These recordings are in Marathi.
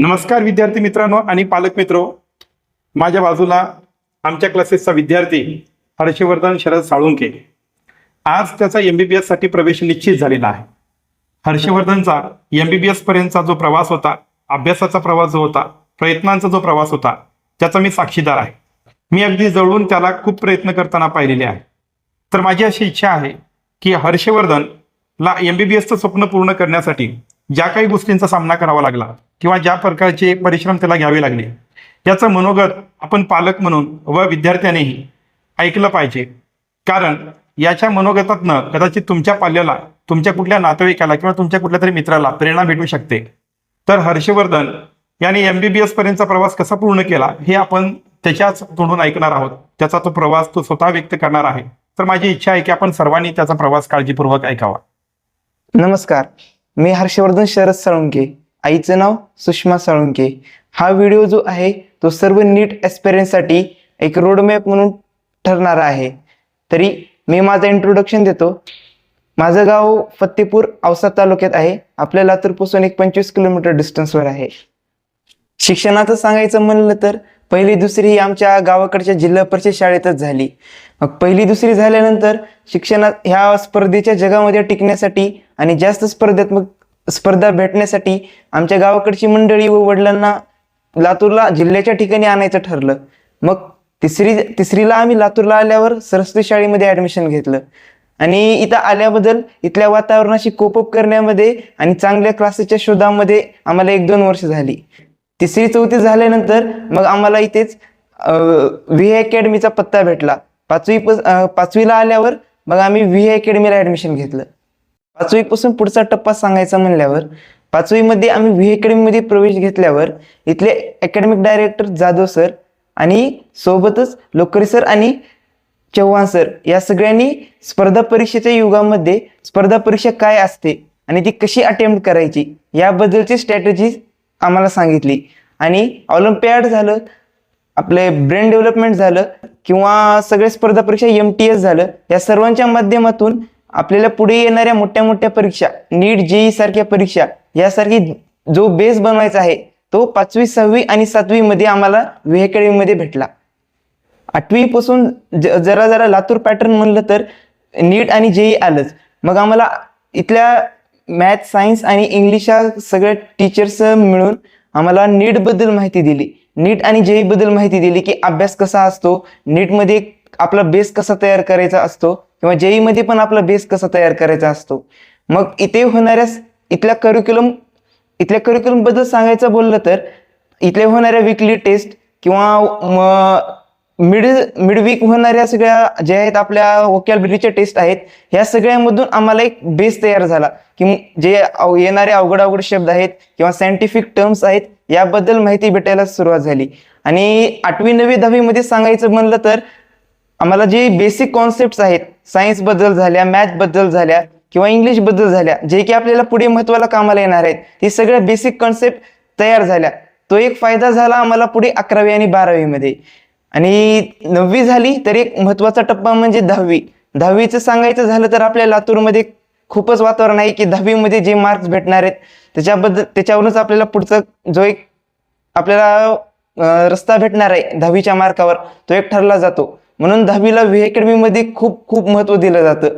नमस्कार विद्यार्थी मित्रांनो आणि पालक मित्रो. माझ्या बाजूला आमच्या क्लासेसचा विद्यार्थी हर्षवर्धन शरद साळुंके आज त्याचा एम बी बी साठी प्रवेश निश्चित झालेला आहे. हर्षवर्धनचा एम बी बी पर्यंतचा जो प्रवास होता अभ्यासाचा प्रवास जो होता प्रयत्नांचा जो प्रवास होता त्याचा मी साक्षीदार आहे. मी अगदी जवळून त्याला खूप प्रयत्न करताना पाहिलेले आहे. तर माझी अशी इच्छा आहे की हर्षवर्धनला एसचं स्वप्न पूर्ण करण्यासाठी ज्या काही गोष्टींचा सामना करावा लागला किंवा ज्या प्रकारचे परिश्रम त्याला घ्यावे लागले याचं मनोगत आपण पालक म्हणून व विद्यार्थ्यानेही ऐकलं पाहिजे. कारण याच्या मनोगतातनं कदाचित तुमच्या पाल्याला तुमच्या कुठल्या नातेवाईकाला किंवा तुमच्या कुठल्या तरी मित्राला प्रेरणा भेटू शकते. तर हर्षवर्धन याने एमबीबीएस पर्यंतचा प्रवास कसा पूर्ण केला हे आपण त्याच्याच तोंडून ऐकणार आहोत. त्याचा तो प्रवास तो स्वतः व्यक्त करणार आहे. तर माझी इच्छा आहे की आपण सर्वांनी त्याचा प्रवास काळजीपूर्वक ऐकावा. नमस्कार. मी हर्षवर्धन शरद साळुंके. आईचं नाव सुषमा साळुंके. हा व्हिडिओ जो आहे तो सर्व नीटसाठी एक रोडमॅप म्हणून ठरणारा आहे. तरी मी माझं इंट्रोडक्शन देतो. माझं गाव फत्तेपूर औसा तालुक्यात आहे. आपल्या लातूरपासून एक पंचवीस किलोमीटर डिस्टन्सवर आहे. शिक्षणाचं सांगायचं म्हणलं तर पहिली दुसरी ही आमच्या गावाकडच्या जिल्हा परिषद शाळेतच झाली. मग पहिली दुसरी झाल्यानंतर शिक्षणात ह्या स्पर्धेच्या जगामध्ये टिकण्यासाठी आणि जास्त स्पर्धात्मक स्पर्धा भेटण्यासाठी आमच्या गावाकडची मंडळी व वडिलांना लातूरला जिल्ह्याच्या ठिकाणी आणायचं ठरलं. मग तिसरी तिसरीला आम्ही लातूरला आल्यावर सरस्वती शाळेमध्ये ॲडमिशन घेतलं. आणि इथं आल्याबद्दल इथल्या वातावरणाशी कोपअप करण्यामध्ये आणि चांगल्या क्लासेसच्या शोधामध्ये आम्हाला एक दोन वर्ष झाली. तिसरी चौथी झाल्यानंतर मग आम्हाला इथेच व्ही अकॅडमीचा पत्ता भेटला. पाचवी पाचवीला आल्यावर मग आम्ही व्ही अकॅडमीला ॲडमिशन घेतलं. पाचवीपासून पुढचा टप्पा सांगायचा म्हणल्यावर पाचवीमध्ये आम्ही व्ही अकॅडमीमध्ये प्रवेश घेतल्यावर इथले अकॅडमिक डायरेक्टर जाधव सर आणि सोबतच लोकरी सर आणि चव्हाण सर या सगळ्यांनी स्पर्धा परीक्षेच्या युगामध्ये स्पर्धा परीक्षा काय असते आणि ती कशी अटेम्प्ट करायची याबद्दलची स्ट्रॅटेजी आम्हाला सांगितली. आणि ऑलिम्पियाड झालं आपले ब्रेन डेव्हलपमेंट झालं किंवा सगळे स्पर्धा परीक्षा एम टी एस झालं या सर्वांच्या माध्यमातून आपल्याला पुढे येणाऱ्या मोठ्या मोठ्या परीक्षा नीट जेई सारख्या परीक्षा यासारखी जो बेस बनवायचा आहे तो पाचवी सहावी आणि सातवी मध्ये आम्हाला व्हिकॅडमीमध्ये भेटला. आठवी पासून ज- जरा जरा लातूर पॅटर्न म्हणलं तर नीट आणि जेई आलंच. मग आम्हाला इथल्या मॅथ सायन्स आणि इंग्लिश या सगळ्या टीचर्स मिळून आम्हाला नीटबद्दल माहिती दिली. नीट आणि जेई बद्दल माहिती दिली की अभ्यास कसा असतो नीटमध्ये आपला बेस कसा तयार करायचा असतो किंवा जेई मध्ये पण आपला बेस कसा तयार करायचा असतो. मग इथे होणाऱ्या इथल्या करिक्युलम इथल्या करिक्युलमबद्दल सांगायचं बोललं तर इथल्या होणाऱ्या विकली टेस्ट किंवा मिड मिडवीक होणाऱ्या सगळ्या ज्या आहेत आपल्या वोकॅबलरीच्या टेस्ट आहेत ह्या सगळ्यामधून आम्हाला एक बेस तयार झाला. की जे येणारे अवघड अवघड शब्द आहेत किंवा सायंटिफिक टर्म्स आहेत याबद्दल माहिती भेटायला सुरुवात झाली. आणि आठवी नववी दहावीमध्ये सांगायचं म्हणलं तर आम्हाला जे बेसिक कॉन्सेप्ट आहेत सायन्सबद्दल झाल्या मॅथबद्दल झाल्या किंवा इंग्लिशबद्दल झाल्या जे की आपल्याला पुढे महत्वाला कामाला येणार आहेत ते सगळ्या बेसिक कॉन्सेप्ट तयार झाल्या. तो एक फायदा झाला आम्हाला पुढे अकरावी आणि बारावीमध्ये. आणि नववी झाली तर एक महत्त्वाचा टप्पा म्हणजे दहावी. दहावीचं सांगायचं झालं तर आपल्या लातूरमध्ये खूपच वातावरण आहे की दहावीमध्ये जे मार्क्स भेटणार आहेत त्याच्याबद्दल त्याच्यावरूनच आपल्याला पुढचा जो एक आपल्याला रस्ता भेटणार आहे दहावीच्या मार्कावर तो एक ठरला जातो. म्हणून दहावीला व्ही अकॅडमीमध्ये खूप खूप महत्त्व दिलं जातं.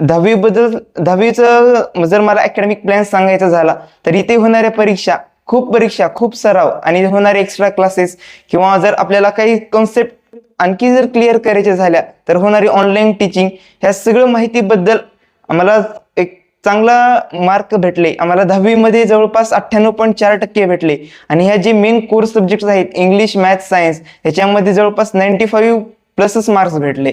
दहावीबद्दल दहावीचं जर मला अकॅडमिक प्लॅन सांगायचा झाला तर इथे होणाऱ्या परीक्षा खूप परीक्षा खूप सराव आणि होणारे एक्स्ट्रा क्लासेस किंवा जर आपल्याला काही कॉन्सेप्ट आणखी जर क्लिअर करायच्या झाल्या तर होणारी ऑनलाईन टीचिंग ह्या सगळं माहितीबद्दल आम्हाला एक चांगला मार्क भेटले. आम्हाला दहावीमध्ये जवळपास अठ्ठ्याण्णव पॉईंट चार टक्के भेटले. आणि ह्या जे मेन कोर्स सब्जेक्ट आहेत इंग्लिश मॅथ सायन्स ह्याच्यामध्ये जवळपास नाईन्टी फाईव्ह प्लसच मार्क्स भेटले.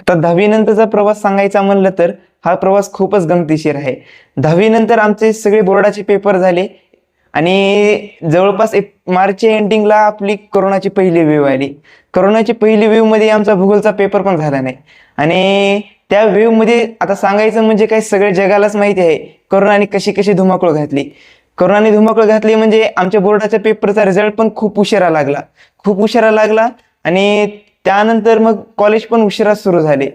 आता दहावीनंतरचा प्रवास सांगायचा म्हणलं तर हा प्रवास खूपच गमतीशीर आहे. दहावीनंतर आमचे सगळे बोर्डाचे पेपर झाले. आणि जवळपास एक मार्चच्या एंडिंगला आपली कोरोनाची पहिली वेव आली. कोरोनाची पहिली वेवमध्ये आमचा भूगोलचा पेपर पण झाला नाही. आणि त्या वेवमध्ये आता सांगायचं म्हणजे काय सगळ्या जगालाच माहिती आहे कोरोनाने कशी कशी धुमाकूळ घातली. कोरोनाने धुमाकूळ घातली म्हणजे आमच्या बोर्डाच्या पेपरचा रिझल्ट पण खूप उशिरा लागला. खूप उशिरा लागला आणि त्यानंतर मग कॉलेज पण उशिरा सुरू झाले.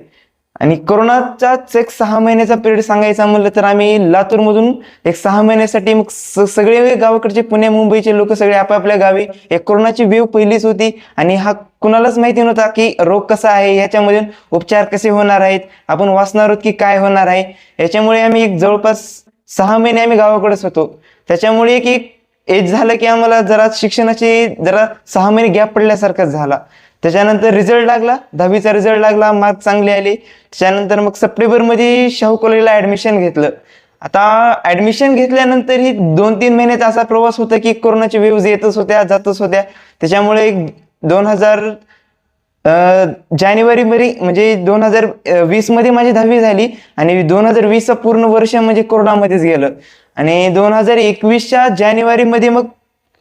आणि कोरोनाचाच एक सहा महिन्याचा पिरियड सांगायचा म्हणलं तर आम्ही लातूरमधून एक सहा महिन्यासाठी मग स- सगळे गावाकडचे पुणे मुंबईचे लोक सगळे आपापल्या गावी. एक कोरोनाची वेव पहिलीच होती आणि हा कुणालाच माहिती नव्हता की रोग कसा आहे याच्यामधून उपचार कसे होणार आहेत आपण वाचणार आहोत की काय होणार आहे. याच्यामुळे आम्ही एक जवळपास सहा महिने आम्ही गावाकडेच होतो. त्याच्यामुळे एक एक एज झालं की आम्हाला जरा शिक्षणाची जरा सहा महिने गॅप पडल्यासारखाच झाला. त्याच्यानंतर रिझल्ट लागला. दहावीचा रिझल्ट लागला. मार्क चांगले आले. त्याच्यानंतर मग सप्टेंबरमध्ये शाहू कॉलेजला ॲडमिशन घेतलं. आता ॲडमिशन घेतल्यानंतर ही दोन तीन महिन्याचा असा प्रवास होता की कोरोनाची वेव्ज येतच होत्या जातच होत्या. त्याच्यामुळे दोन हजार जानेवारीमध्ये म्हणजे दोन हजार वीसमध्ये माझी दहावी झाली आणि दोन हजार वीसचं पूर्ण वर्ष म्हणजे कोरोनामध्येच गेलं. आणि दोन हजार एकवीसच्या जानेवारीमध्ये मग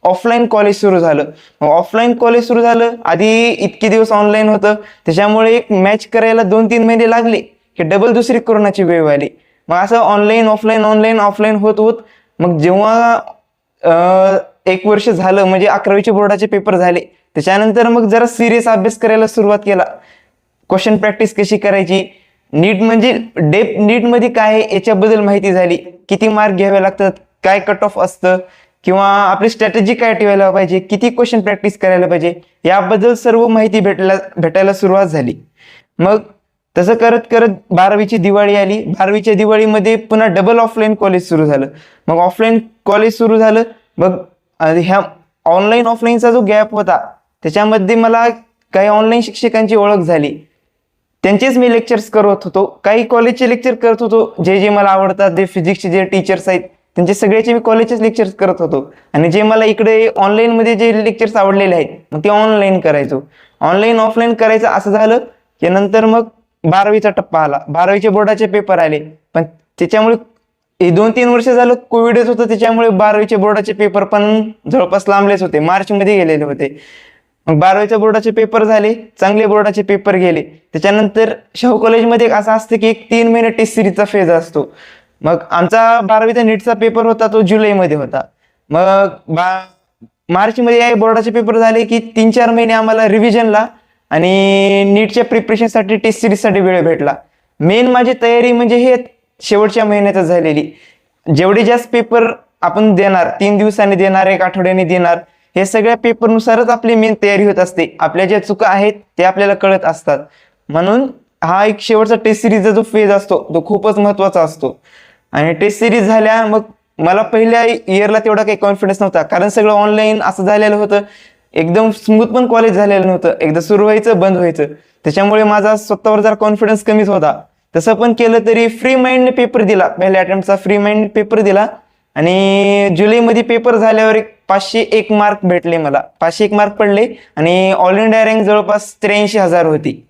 ऑफलाईन कॉलेज सुरू झालं. मग ऑफलाईन कॉलेज सुरू झालं. आधी इतके दिवस ऑनलाईन होतं. त्याच्यामुळे एक मॅच करायला दोन तीन महिने लागले. की डबल दुसरी कोरोनाची वेव आली मग असं ऑनलाईन ऑफलाईन ऑनलाईन ऑफलाईन होत होत मग जेव्हा एक वर्ष झालं म्हणजे अकरावीचे बोर्डाचे पेपर झाले. त्याच्यानंतर मग जरा सिरियस अभ्यास करायला सुरुवात केला. क्वेश्चन प्रॅक्टिस कशी करायची? नीट म्हणजे डेप नीटमध्ये काय आहे? याच्याबद्दल माहिती झाली. किती मार्क घ्यावे लागतात? काय कट ऑफ असतं? किंवा आपली स्ट्रॅटेजी काय ठेवायला पाहिजे? किती क्वेश्चन प्रॅक्टिस करायला पाहिजे? याबद्दल सर्व माहिती भेटला भेटायला सुरुवात झाली. मग तसं करत करत बारावीची दिवाळी आली. बारावीच्या दिवाळीमध्ये पुन्हा डबल ऑफलाईन कॉलेज सुरू झालं. मग ऑफलाईन कॉलेज सुरू झालं. मग ह्या ऑनलाईन ऑफलाईनचा जो गॅप होता त्याच्यामध्ये मला काही ऑनलाईन शिक्षकांची ओळख झाली. त्यांचेच मी लेक्चर्स करत होतो. काही कॉलेजचे लेक्चर करत होतो. जे जे मला आवडतात जे फिजिक्सचे जे टीचर्स आहेत त्यांचे सगळ्याचे मी कॉलेजचेच लेक्चर्स करत होतो. आणि जे मला इकडे ऑनलाईनमध्ये जे लेक्चर्स आवडलेले आहेत मग ते ऑनलाईन करायचो. ऑनलाईन ऑफलाईन करायचं असं झालं की नंतर मग बारावीचा टप्पा आला. बारावीचे बोर्डाचे पेपर आले. पण त्याच्यामुळे हे दोन तीन वर्ष झालं कोविडच होतं त्याच्यामुळे बारावीचे बोर्डाचे पेपर पण जवळपास लांबलेच होते. मार्चमध्ये गेलेले होते. मग बारावीच्या बोर्डाचे पेपर झाले चांगले बोर्डाचे पेपर गेले. त्याच्यानंतर शाहू कॉलेजमध्ये एक असं असतं की एक तीन महिने टेस्ट सिरीजचा फेज असतो. मग आमचा बारावीचा नीटचा पेपर होता तो जुलैमध्ये होता. मग बा मार्चमध्ये या बोर्डाचे पेपर झाले की तीन चार महिने आम्हाला रिव्हिजनला आणि नीटच्या प्रिपरेशनसाठी टेस्ट सिरीजसाठी वेळ भेटला. मेन माझी तयारी म्हणजे हे शेवटच्या महिन्यातच झालेली. जेवढे जास्त पेपर आपण देणार तीन दिवसांनी देणार एक आठवड्याने देणार हे सगळ्या पेपरनुसारच आपली मेन तयारी होत असते. आपल्या ज्या चुका आहेत ते आपल्याला कळत असतात. म्हणून हा एक शेवटचा टेस्ट सिरीजचा जो फेज असतो तो खूपच महत्त्वाचा असतो. आणि टेस्ट सिरीज झाल्या मग मला पहिल्या इयरला तेवढा काही कॉन्फिडन्स नव्हता. कारण सगळं ऑनलाईन असं झालेलं होतं. एकदम स्मूथ पण कॉलेज झालेलं नव्हतं. एकदा सुरू व्हायचं बंद व्हायचं. त्याच्यामुळे माझा स्वतःवर जरा कॉन्फिडन्स कमीच होता. तसं पण केलं तरी फ्री माइंडने पेपर दिला. पहिल्या अटेम्प्टचा फ्री माइंड पेपर दिला. आणि जुलैमध्ये पेपर झाल्यावर एक पाचशे एक मार्क भेटले मला. पाचशे एक मार्क पडले. आणि ऑल इंडिया रँक जवळपास त्र्याऐंशी हजार होती.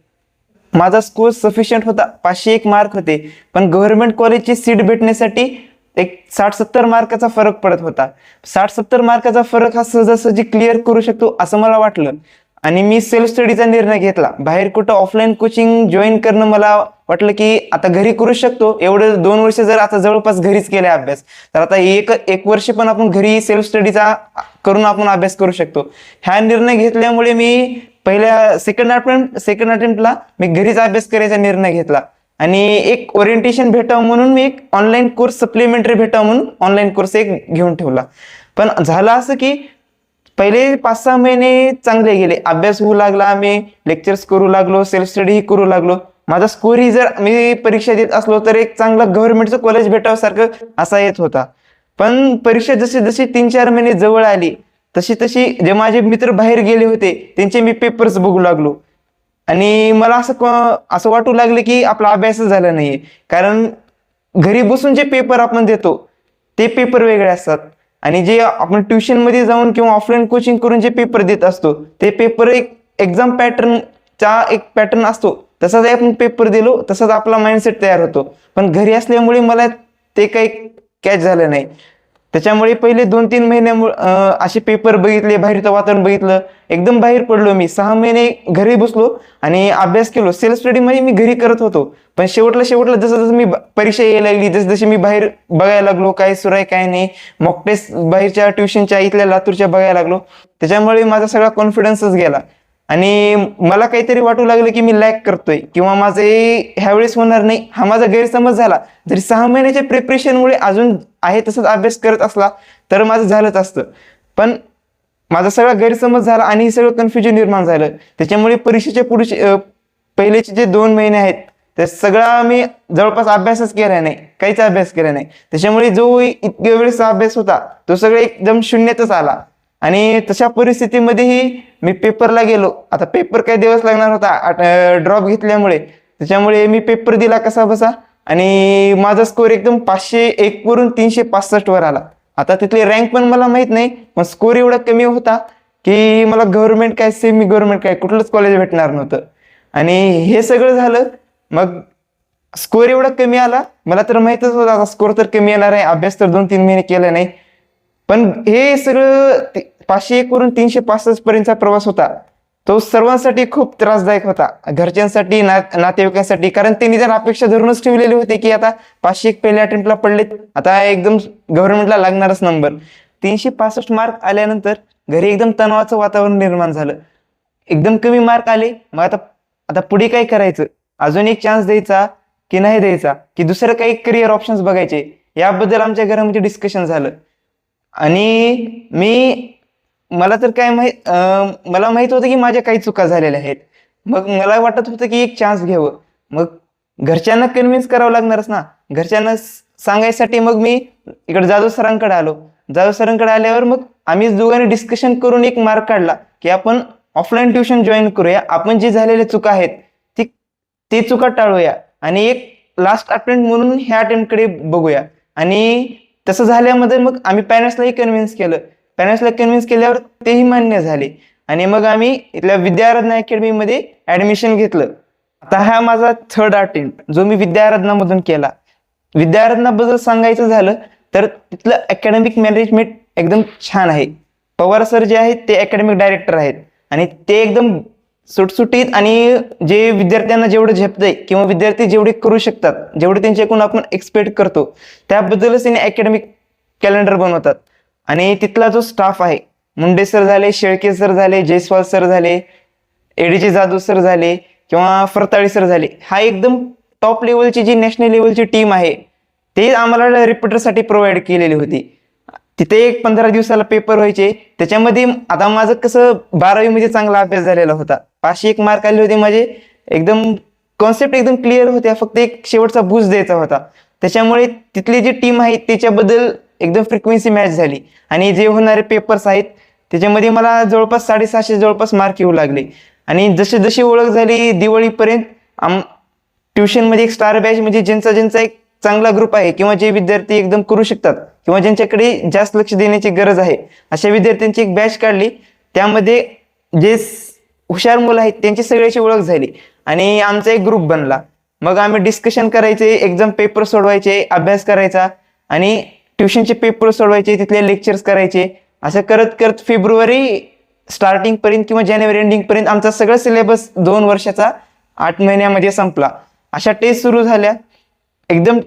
माझा स्कोर सफिशियंट होता. पाचशे एक मार्क होते. पण गव्हर्नमेंट कॉलेजची सीट भेटण्यासाठी एक साठ सत्तर मार्काचा फरक पडत होता. साठ सत्तर मार्काचा फरक हा सहजासहजी क्लिअर करू शकतो असं मला वाटलं. आणि मी सेल्फ स्टडीचा निर्णय घेतला. बाहेर कुठं ऑफलाईन कोचिंग जॉईन करणं मला वाटलं की आता घरी करू शकतो. एवढं दोन वर्ष जर आता जवळपास घरीच केले अभ्यास तर आता एक एक वर्ष पण आपण घरी सेल्फ स्टडीचा करून आपण अभ्यास करू शकतो. ह्या निर्णय घेतल्यामुळे मी पहिल्या सेकंड अटेम्प्ट सेकंड अटेम्प्टला मी घरीच अभ्यास करायचा निर्णय घेतला. आणि एक ओरिएंटेशन भेटावं म्हणून मी एक ऑनलाईन कोर्स सप्लिमेंटरी भेटावं म्हणून ऑनलाईन कोर्स एक घेऊन ठेवला. पण झालं असं की पहिले पाच सहा महिने चांगले गेले. अभ्यास होऊ लागला आम्ही लेक्चर्स करू लागलो सेल्फ स्टडीही करू लागलो. माझा स्कोरही जर मी परीक्षा देत असलो तर एक चांगला गव्हर्नमेंटचं कॉलेज भेटावसारखं असा येत होता. पण परीक्षा जशी जशी तीन चार महिने जवळ आली तशी तशी जे माझे मित्र बाहेर गेले होते त्यांचे मी पेपर्स बघू लागलो. आणि मला असं असं वाटू लागलं की आपला अभ्यासच झाला नाहीये. कारण घरी बसून जे पेपर आपण देतो ते पेपर वेगळे असतात. आणि जे आपण ट्युशनमध्ये जाऊन किंवा ऑफलाईन कोचिंग करून जे पेपर देत असतो ते पेपर एक एक्झाम पॅटर्नचा एक पॅटर्न असतो. तसाच आपण पेपर दिलो तसाच आपला माइंडसेट तयार होतो. पण घरी असल्यामुळे मला ते काही कॅच झालं नाही. त्याच्यामुळे पहिले दोन तीन महिन्यामुळे असे पेपर बघितले बाहेरचं वातावरण बघितलं. एकदम बाहेर पडलो मी. सहा महिने घरी बसलो आणि अभ्यास केलो. सेल्फ स्टडीमध्ये मी घरी करत होतो. पण शेवटला शेवटला जसं जसं मी परीक्षा यायला लागली जसं जशी मी बाहेर बघायला लागलो काय सुरू आहे काय नाही. मॉक टेस्ट बाहेरच्या ट्युशनच्या इथल्या लातूरच्या बघायला लागलो. त्याच्यामुळे माझा सगळा कॉन्फिडन्सच गेला. आणि मला काहीतरी वाटू लागलं की मी लॅक करतोय किंवा माझे ह्यावेळेस होणार नाही हा माझा गैरसमज झाला. जरी सहा महिन्याच्या प्रिपरेशनमुळे अजून आहे तसंच अभ्यास करत असला तर माझं झालंच असतं. पण माझा सगळा गैरसमज झाला आणि सगळं कन्फ्युजन निर्माण झालं. त्याच्यामुळे परीक्षेच्या पुढचे पहिलेचे जे दोन महिने आहेत ते सगळा मी जवळपास अभ्यासच केला नाही. काहीच अभ्यास केला नाही. त्याच्यामुळे जो इतक्या वेळेचा अभ्यास होता तो सगळा एकदम शून्यातच आला. आणि तशा परिस्थितीमध्येही मी पेपरला गेलो. आता पेपर काही दिवस लागणार होता ड्रॉप घेतल्यामुळे. त्याच्यामुळे मी पेपर दिला कसा बसा आणि माझा स्कोर एकदम पाचशे एक वरून तीनशे पासष्टवर आला. आता तिथली रँक पण मला माहीत नाही पण स्कोर एवढा कमी होता की मला गव्हर्नमेंट काय सेमी गव्हर्नमेंट काय कुठलंच कॉलेज भेटणार नव्हतं. आणि हे सगळं झालं मग स्कोर एवढा कमी आला. मला तर माहीतच होता आता स्कोर तर कमी येणार आहे अभ्यास तर दोन तीन महिने केला नाही. पण हे सगळं ते- पाचशे एक वरून तीनशे पासष्ट पर्यंतचा प्रवास होता. तो सर्वांसाठी खूप त्रासदायक होता. घरच्यांसाठी ना नातेवाईकांसाठी. कारण त्यांनी जर अपेक्षा धरूनच ठेवलेली होती की आता पाचशे एक पहिल्या अटेम्प्टला पडलेत. आता एकदम गव्हर्नमेंटला लागणारच नंबर तीनशे पासष्ट मार्क आल्यानंतर घरी एकदम तणावाचं वातावरण निर्माण झालं. एकदम कमी मार्क आले. मग आता आता पुढे काय करायचं? अजून एक चान्स द्यायचा की नाही द्यायचा? की दुसरं काही करिअर ऑप्शन्स बघायचे? याबद्दल आमच्या घरामध्ये डिस्कशन झालं. आणि मी मला तर काय माहीत मला माहीत होतं की माझ्या काही चुका झालेल्या आहेत. मग मला वाटत होतं की एक चान्स घ्यावं. मग घरच्यांना कन्व्हिन्स करावं लागणारच ना. घरच्यांना सांगायसाठी मग मी इकडे जाधव सरांकडे आलो. जाधव सरांकडे आल्यावर मग आम्ही दोघांनी डिस्कशन करून एक मार्क काढला की आपण ऑफलाईन ट्युशन जॉईन करूया. आपण जे झालेल्या चुका आहेत ती ते चुका टाळूया आणि एक लास्ट अटेम्प्ट म्हणून ह्या अटेम्प्टकडे बघूया. आणि तसं झाल्यामध्ये मग आम्ही पॅरेंट्सलाही कन्व्हिन्स केलं. पॅरेंट्सला कन्व्हिन्स केल्यावर तेही मान्य झाले. आणि मग आम्ही इथल्या विद्याराधना अकॅडमीमध्ये ॲडमिशन घेतलं. आता हा माझा थर्ड अटेम्प्ट जो मी विद्याराधनामधून केला. विद्याराधनाबद्दल सांगायचं झालं तर तिथलं अकॅडमिक मॅनेजमेंट एकदम छान आहे. पवार सर जे आहेत ते अकॅडमिक डायरेक्टर आहेत. आणि ते एकदम सुटसुटीत आणि जे विद्यार्थ्यांना जेवढं झेपतंय किंवा विद्यार्थी जेवढे करू शकतात जेवढे त्यांच्याकडून आपण एक्सपेक्ट करतो त्याबद्दलच त्यांनी अकॅडमिक कॅलेंडर बनवतात. आणि तिथला जो स्टाफ आहे मुंडे सर झाले शेळके सर झाले जयस्वाल सर झाले एडीजी जाधव सर झाले किंवा फरताळे सर झाले हा एकदम टॉप लेवलची जी नॅशनल लेवलची टीम आहे ते आम्हाला रिपोर्टरसाठी प्रोव्हाइड केलेली होती. तिथे एक पंधरा दिवसाला पेपर व्हायचे त्याच्यामध्ये आता माझं कसं बारावीमध्ये चांगला अभ्यास झालेला होता. पाचशे एक मार्क आले होते माझे एकदम कॉन्सेप्ट एकदम क्लिअर होत्या फक्त एक शेवटचा बूज द्यायचा होता. त्याच्यामुळे तिथली जी टीम आहे त्याच्याबद्दल एकदम फ्रिक्वेन्सी मॅच झाली. आणि जे होणारे पेपर्स आहेत त्याच्यामध्ये मला जवळपास साडेसहाशे जवळपास मार्क येऊ लागले. आणि जशी जशी ओळख झाली दिवाळीपर्यंत आम ट्युशनमध्ये एक स्टार बॅच म्हणजे ज्यांचा ज्यांचा एक चांगला ग्रुप आहे किंवा जे विद्यार्थी एकदम करू शकतात किंवा ज्यांच्याकडे जास्त लक्ष देण्याची गरज आहे अशा विद्यार्थ्यांची एक बॅच काढली. त्यामध्ये जे हुशार मुलं आहेत त्यांची सगळ्याची ओळख झाली. आणि आमचा एक ग्रुप बनला. मग आम्ही डिस्कशन करायचे एक्झाम पेपर सोडवायचे अभ्यास करायचा आणि ट्युशनचे पेपर सोडवायचे तिथले लेक्चर्स करायचे. असं करत करत फेब्रुवारी स्टार्टिंगपर्यंत किंवा जानेवारी एंडिंगपर्यंत आमचा सगळा सिलेबस दोन वर्षाचा आठ महिन्यामध्ये संपला. अशा टेस्ट सुरू झाल्या. एकदम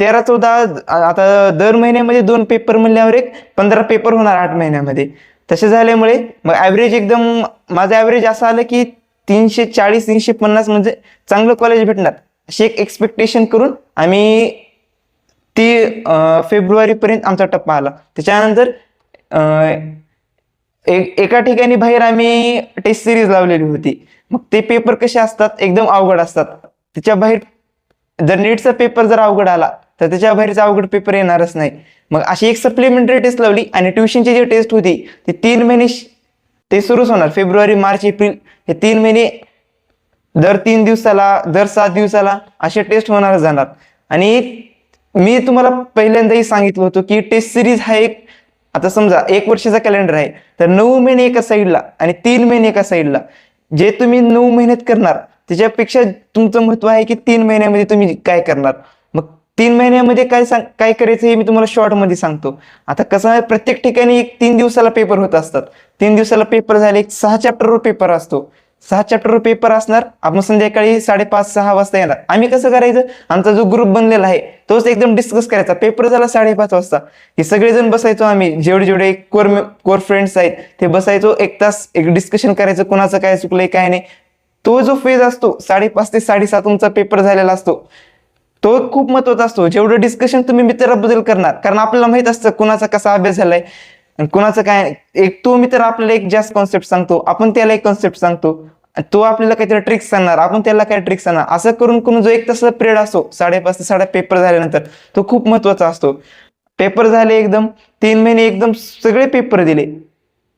तेरा चौदा आता दर महिन्यामध्ये दोन पेपर म्हणल्यावर एक पंधरा पेपर होणार आठ महिन्यामध्ये. तसे झाल्यामुळे मग ॲव्हरेज एकदम माझं ॲव्हरेज असं आलं की तीनशे चाळीस तीनशे पन्नास म्हणजे चांगलं कॉलेज भेटणार. अशी एक एक्सपेक्टेशन करून आम्ही ती फेब्रुवारीपर्यंत आमचा टप्पा आला. त्याच्यानंतर एक एका ठिकाणी बाहेर आम्ही टेस्ट सिरीज लावलेली होती. मग ते पेपर कसे असतात? एकदम अवघड असतात. त्याच्या बाहेर जर नीटचा पेपर जर अवघड आला तर त्याच्या बाहेरचा अवघड पेपर येणारच नाही. मग अशी एक सप्लिमेंटरी टेस्ट लावली आणि ट्युशनची जी टेस्ट होती ती तीन महिने ते सुरूच होणार. फेब्रुवारी मार्च एप्रिल हे तीन महिने दर तीन दिवसाला दर सात दिवसाला असे टेस्ट होणार जाणार. आणि मी तुम्हाला पहिल्यांदाही सांगितलं होतं की टेस्ट सिरीज हा एक आता समजा एक वर्षाचा कॅलेंडर आहे तर नऊ महिने एका साईडला आणि तीन महिने एका साईडला जे तुम्ही नऊ महिन्यात करणार त्याच्यापेक्षा तुमचं महत्त्व आहे की तीन महिन्यामध्ये तुम्ही काय करणार? तीन महिन्यामध्ये काय सांग काय करायचं हे मी तुम्हाला शॉर्टमध्ये सांगतो. आता कसं आहे प्रत्येक ठिकाणी एक तीन दिवसाला पेपर होत असतात. तीन दिवसाला पेपर झाले एक सहा चॅप्टरवर पेपर असतो. सहा चॅप्टरवर पेपर असणार आपण संध्याकाळी साडेपाच सहा वाजता येणार. आम्ही कसं करायचं आमचा जो ग्रुप बनलेला आहे तोच एकदम डिस्कस करायचा. पेपर झाला साडेपाच वाजता. हे सगळेजण बसायचो आम्ही जेवढे जेवढे कोर कोर फ्रेंड्स आहेत ते बसायचो एक तास एक डिस्कशन करायचं कोणाचं काय चुकलंय काय नाही. तो जो फेज असतो साडेपाच ते साडेसात तुमचा पेपर झालेला असतो. तो खूप महत्त्वाचा असतो. जेवढं डिस्कशन तुम्ही मित्राबद्दल करणार कारण आपल्याला माहीत असतं कुणाचा कसा अभ्यास झालाय आणि कुणाचं काय एक तो मित्र आपल्याला एक जास्त कॉन्सेप्ट सांगतो आपण त्याला एक कॉन्सेप्ट सांगतो तो आपल्याला काहीतरी ट्रिक्स सांगणार आपण त्याला काय ट्रिक्स सांगणार. असं करून करून जो एक तासाचा पिरियड असतो साडेपाच ते साडे पेपर झाल्यानंतर तो खूप महत्त्वाचा असतो. पेपर झाले एकदम तीन महिने एकदम सगळे पेपर दिले.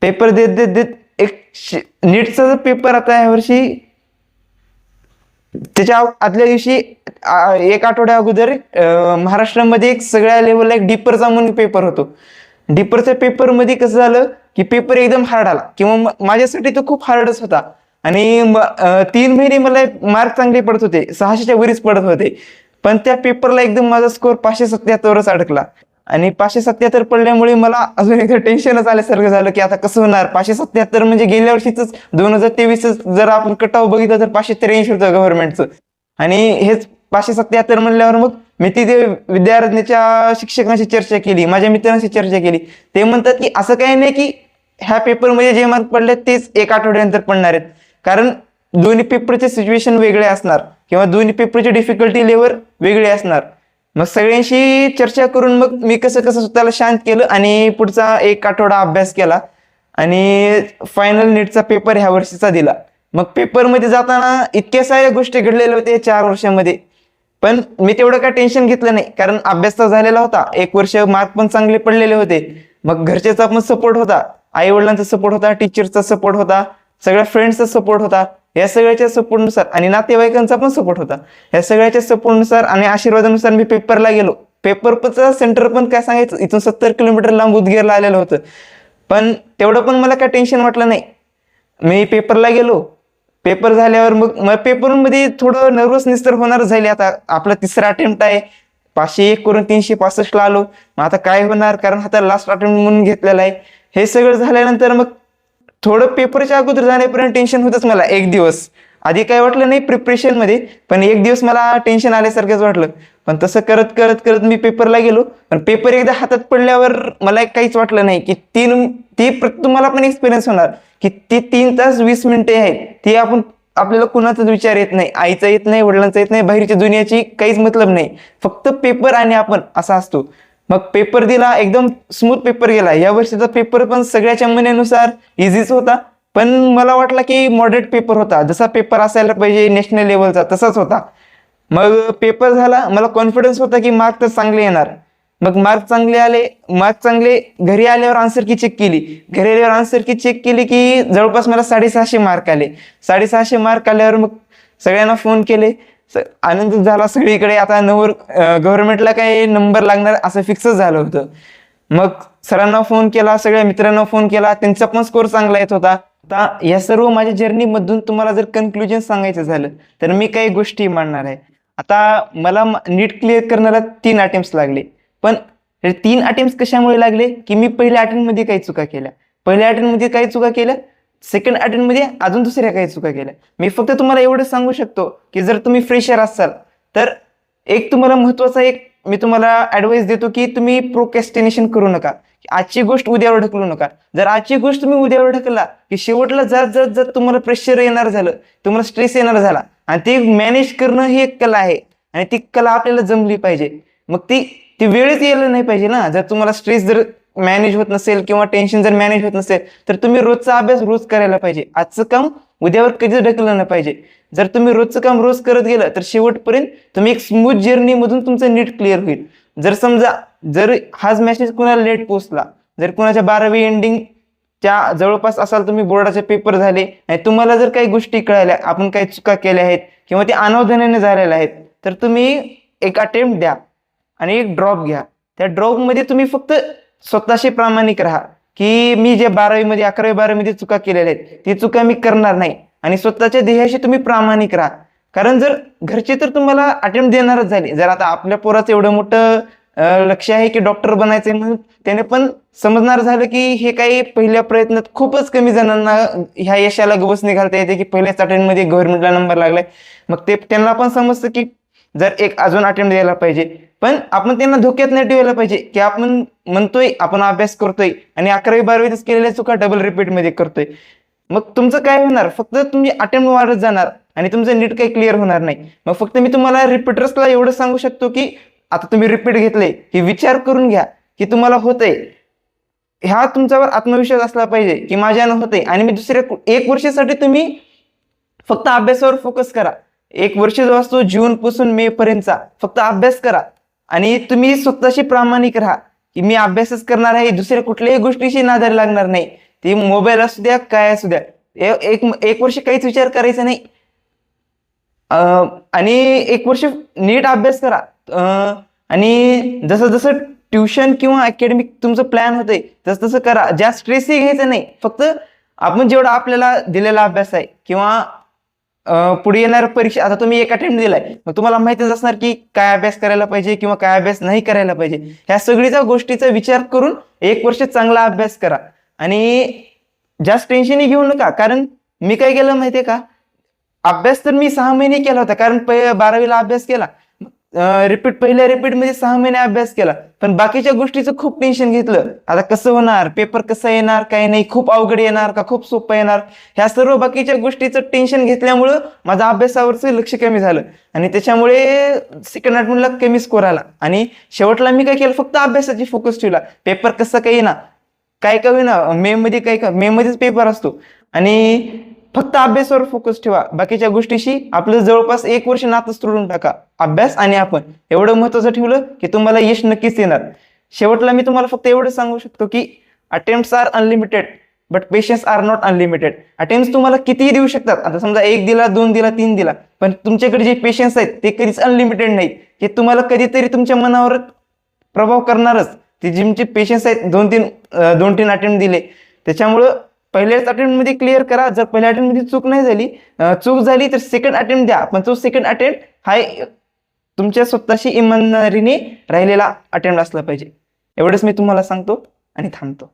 पेपर देत देत देत एक नीटचा जो पेपर आता यावर्षी त्याच्या आदल्या दिवशी एक आठवड्या अगोदर महाराष्ट्रामध्ये एक सगळ्या लेवलला एक डिपरचा म्हणून पेपर होतो. डिपरच्या पेपरमध्ये कसं झालं की पेपर एकदम हार्ड आला. किंवा माझ्यासाठी तो खूप हार्डच होता. आणि तीन महिने मला मार्क चांगले पडत होते. सहाशेच्या वरीच पडत होते. पण त्या पेपरला एकदम माझा स्कोअर पाचशे सत्याहत्तरच अडकला. आणि पाचशे सत्याहत्तर पडल्यामुळे मला अजून एकदा टेन्शनच आल्यासारखं झालं की आता कसं होणार? पाचशे सत्याहत्तर म्हणजे गेल्या वर्षीच दोन हजार तेवीस जर आपण कटाव बघितलं तर पाचशे त्र्याऐंशी होतं गव्हर्नमेंटचं आणि हेच पाचशे सत्याहत्तर म्हणल्यावर मग मी तिथे विद्यार्थ्यांच्या शिक्षकांशी चर्चा केली माझ्या मित्रांशी चर्चा केली. ते म्हणतात की असं काही नाही की ह्या पेपरमध्ये जे मार्क पडले तेच एक आठवड्यानंतर पडणार आहेत. कारण दोन्ही पेपरचे सिच्युएशन वेगळे असणार किंवा दोन्ही पेपरची डिफिकल्टी लेवल वेगळी असणार. मग सगळ्यांशी चर्चा करून मग मी कसं कसं स्वतःला शांत केलं आणि पुढचा एक आठवडा अभ्यास केला. आणि फायनल नीटचा पेपर ह्या वर्षीचा दिला. मग पेपरमध्ये जाताना इतक्या साऱ्या गोष्टी घडलेल्या होत्या चार वर्षामध्ये. पण मी तेवढं काय टेन्शन घेतलं नाही. कारण अभ्यास तर झालेला होता. एक वर्ष मार्क पण चांगले पडलेले होते. मग घरच्याचा पण सपोर्ट होता. आई वडिलांचा सपोर्ट होता टीचरचा सपोर्ट होता. सगळ्या फ्रेंड्सचा सपोर्ट होता. या सगळ्याच्या सपोर्टनुसार आणि नातेवाईकांचा पण सपोर्ट होता. या सगळ्याच्या सपोर्टनुसार आणि आशीर्वादानुसार मी पेपरला गेलो. पेपरचं सेंटर पण काय सांगायचं? इथून सत्तर किलोमीटर लांब उदगीरला आलेलं होतं. पण तेवढं पण मला काय टेन्शन वाटलं नाही. मी पेपरला गेलो. पेपर झाल्यावर मग मग पेपरमध्ये थोडं नर्वस निस्तर होणार झाले. आता आपला तिसरा अटेम्प्ट आहे. पाचशे एक करून तीनशे पासष्टला आलो. मग आता काय होणार? कारण आता लास्ट अटेम्प्ट म्हणून घेतलेला आहे. हे सगळं झाल्यानंतर मग थोडं पेपरच्या अगोदर जाण्यापर्यंत टेन्शन होतंच मला एक दिवस. आधी काय वाटलं नाही प्रिपरेशनमध्ये पण एक दिवस मला टेन्शन आल्यासारखंच वाटलं. पण तसं करत करत करत मी पेपरला गेलो. पण पेपर एकदा हातात पडल्यावर मला काहीच वाटलं नाही की तीन ती तुम्हाला पण एक्सपिरियन्स होणार की ती तीन तास वीस मिनिटे आहेत. ती आपण आपल्याला कुणाचाच विचार येत नाही. आईचा येत नाही वडिलांचा येत नाही बाहेरच्या दुनियाची काहीच मतलब नाही. फक्त पेपर आणि आपण असा असतो. मग पेपर दिला एकदम स्मूथ पेपर गेला. या वर्षीचा पेपर पण सगळ्याच्या म्हणण्यानुसार इझीच होता. पण मला वाटला की मॉडरेट पेपर होता. जसा पेपर असायला पाहिजे नॅशनल लेवलचा तसाच होता. मग पेपर झाला. मला कॉन्फिडन्स होता की मार्क तर चांगले येणार. मग मार्क चांगले आले. मार्क चांगले घरी आल्यावर आन्सर की चेक केली. घरी आल्यावर आन्सर की चेक केली की जवळपास मला साडेसहाशे मार्क आले. साडेसहाशे मार्क आल्यावर मग सगळ्यांना फोन केले. स- आनंद झाला सगळीकडे. आता नवर गव्हर्नमेंटला काही नंबर लागणार असं फिक्सच झालं होतं. मग सरांना फोन केला सगळ्या मित्रांना फोन केला त्यांचा पण स्कोर चांगला येत होता. आता या सर्व माझ्या जर्नीमधून तुम्हाला जर कन्क्लुजन सांगायचं झालं तर मी काही गोष्टी मांडणार आहे. आता मला नीट क्लिअर करण्याला तीन अटेम्प्ट लागले. पण तीन अटेम्प्ट कशामुळे लागले? की मी पहिल्या अटेम्प्टमध्ये काही चुका केल्या. पहिल्या अटेम्प्टमध्ये काही चुका केल्या? सेकंड अटेम्प्टमध्ये अजून दुसऱ्या काही चुका केल्या. मी फक्त तुम्हाला एवढं सांगू शकतो की जर तुम्ही फ्रेशर असाल तर एक तुम्हाला महत्त्वाचा एक मी तुम्हाला ॲडवाईस देतो की तुम्ही प्रोकॅस्टिनेशन करू नका. आजची गोष्ट उद्यावर ढकलू नका. जर आजची गोष्ट तुम्ही उद्यावर ढकलला की शेवटला जर जर जर तुम्हाला प्रेशर येणार झालं तुम्हाला स्ट्रेस येणार झाला आणि ते मॅनेज करणं ही एक कला आहे आणि ती कला आपल्याला जमली पाहिजे. मग ती ती वेळेत यायला नाही पाहिजे ना. जर तुम्हाला स्ट्रेस जर मॅनेज होत नसेल किंवा टेन्शन जर मॅनेज होत नसेल तर तुम्ही रोजचा अभ्यास रोज करायला पाहिजे. आजचं काम उद्यावर कधीच ढकललं नाही पाहिजे. जर तुम्ही रोजचं काम रोज करत गेलं तर शेवटपर्यंत तुम्ही एक स्मूथ जर्नी मधून तुमचं नीट क्लिअर होईल. जर समजा जर हाच मेसेज कुणाला लेट पोचला जर कुणाच्या बारावी एंडिंग त्या जवळपास असाल तुम्ही बोर्डाचे पेपर झाले आणि तुम्हाला जर काही गोष्टी कळाल्या आपण काही चुका केल्या आहेत किंवा ते अनावधानाने झालेल्या आहेत तर तुम्ही एक अटेम्प्ट द्या आणि एक ड्रॉप घ्या. त्या ड्रॉपमध्ये तुम्ही फक्त स्वतःशी प्रामाणिक राहा. की मी जे बारावीमध्ये अकरावी बारावीमध्ये चुका केलेल्या आहेत ती चुका मी करणार नाही. आणि स्वतःच्या ध्येयाशी तुम्ही प्रामाणिक राहा. कारण जर घरचे तर तुम्हाला अटेम्प्ट देणारच झाले. जर आता आपल्या पोराचं एवढं मोठं लक्ष आहे की डॉक्टर बनायचंय म्हणून त्याने पण समजणार झालं की हे काही पहिल्या प्रयत्नात खूपच कमी जणांना ह्या यशाला गवस निघालता येते की पहिल्याच अटेम्प्टमध्ये गव्हर्नमेंटला नंबर लागलाय. मग ते त्यांना पण समजतं की जर एक अजून अटेम्प्ट द्यायला पाहिजे. पण आपण त्यांना धोक्यात नाही ठेवायला पाहिजे की आपण म्हणतोय आपण अभ्यास करतोय आणि अकरावी बारावीतच केलेल्या चुका डबल रिपीटमध्ये करतोय. मग तुमचं काय होणार? फक्त तुम्ही अटेम्प्ट वाढत जाणार आणि तुमचं नीट काही क्लिअर होणार नाही. मग फक्त मी तुम्हाला रिपीटर्सला एवढं सांगू शकतो की आता तुम्ही रिपीट घेतले की विचार करून घ्या की तुम्हाला होतंय. ह्या तुमच्यावर आत्मविश्वास असला पाहिजे की माझ्यानं होतंय. आणि मी दुसऱ्या एक वर्षासाठी तुम्ही फक्त अभ्यासावर फोकस करा. एक वर्ष जो असतो जून पासून मे पर्यंतचा फक्त अभ्यास करा. आणि तुम्ही स्वतःशी प्रामाणिक राहा की मी अभ्यासच करणार आहे दुसऱ्या कुठल्याही गोष्टीशी नादार लागणार नाही. ती मोबाईल असू द्या काय असू द्या. एक एक वर्ष काहीच विचार करायचा नाही. आणि एक वर्ष नीट अभ्यास करा. आणि जसं जसं ट्युशन किंवा अकॅडमिक तुमचं प्लॅन होतंय तसं तसं करा जास्त स्ट्रेसही घ्यायचं नाही फक्त आपण जेवढा आपल्याला दिलेला अभ्यास आहे किंवा पुढे येणाऱ्या परीक्षा आता तुम्ही एक अटेम्प्ट दिलाय. मग तुम्हाला माहितीच असणार की काय अभ्यास करायला पाहिजे किंवा काय अभ्यास नाही करायला पाहिजे. ह्या सगळीच्या गोष्टीचा विचार करून एक वर्ष चांगला अभ्यास करा. आणि जास्त टेन्शन घेऊ नका. कारण मी काय केलं माहितीये का? अभ्यास तर मी सहा महिने केला होता. कारण बारावीला अभ्यास केला. रिपीट पहिल्या रिपीटमध्ये सहा महिने अभ्यास केला. पण बाकीच्या गोष्टीचं खूप टेन्शन घेतलं. आता कसं होणार? पेपर कसं येणार? काय नाही. खूप अवघड येणार का? खूप सोपं येणार? ह्या सर्व बाकीच्या गोष्टीचं टेन्शन घेतल्यामुळं माझा अभ्यासावरचं लक्ष कमी झालं. आणि त्याच्यामुळे सेकंड अटेम्प्टला कमी स्कोर आला. आणि शेवटला मी काय केलं? फक्त अभ्यासाची फोकस ठेवला. पेपर कसं काही ना काय का होईना? मे मध्ये काय का? मे मध्येच पेपर असतो. आणि फक्त अभ्यासावर फोकस ठेवा. बाकीच्या गोष्टीशी आपलं जवळपास एक वर्ष नातच तोडून टाका. अभ्यास आणि आपण. एवढं महत्वाचं ठेवलं की तुम्हाला यश नक्कीच येणार. शेवटला मी तुम्हाला फक्त एवढं सांगू शकतो की attempts are unlimited but patience are not unlimited attempt तुम्हाला कितीही देऊ शकतात. आता समजा एक दिला दोन दिला तीन दिला पण तुमच्याकडे जे पेशन्स आहेत ते कधीच अनलिमिटेड नाहीत. की तुम्हाला कधीतरी तुमच्या मनावर प्रभाव करणारच. ते जिमचे पेशन्स आहेत दोन तीन दोन तीन अटेम्प्ट दिले त्याच्यामुळं पहिल्याच अटेम्प्टमध्ये क्लिअर करा. जर पहिल्या अटेम्प्टमध्ये चूक नाही झाली चूक झाली तर सेकंड अटेम्प्ट द्या. पण तो सेकंड अटेम्प्ट हा तुमच्या स्वतःशी इमानदारीने राहिलेला अटेम्प्ट असला पाहिजे. एवढंच मी तुम्हाला सांगतो आणि थांबतो.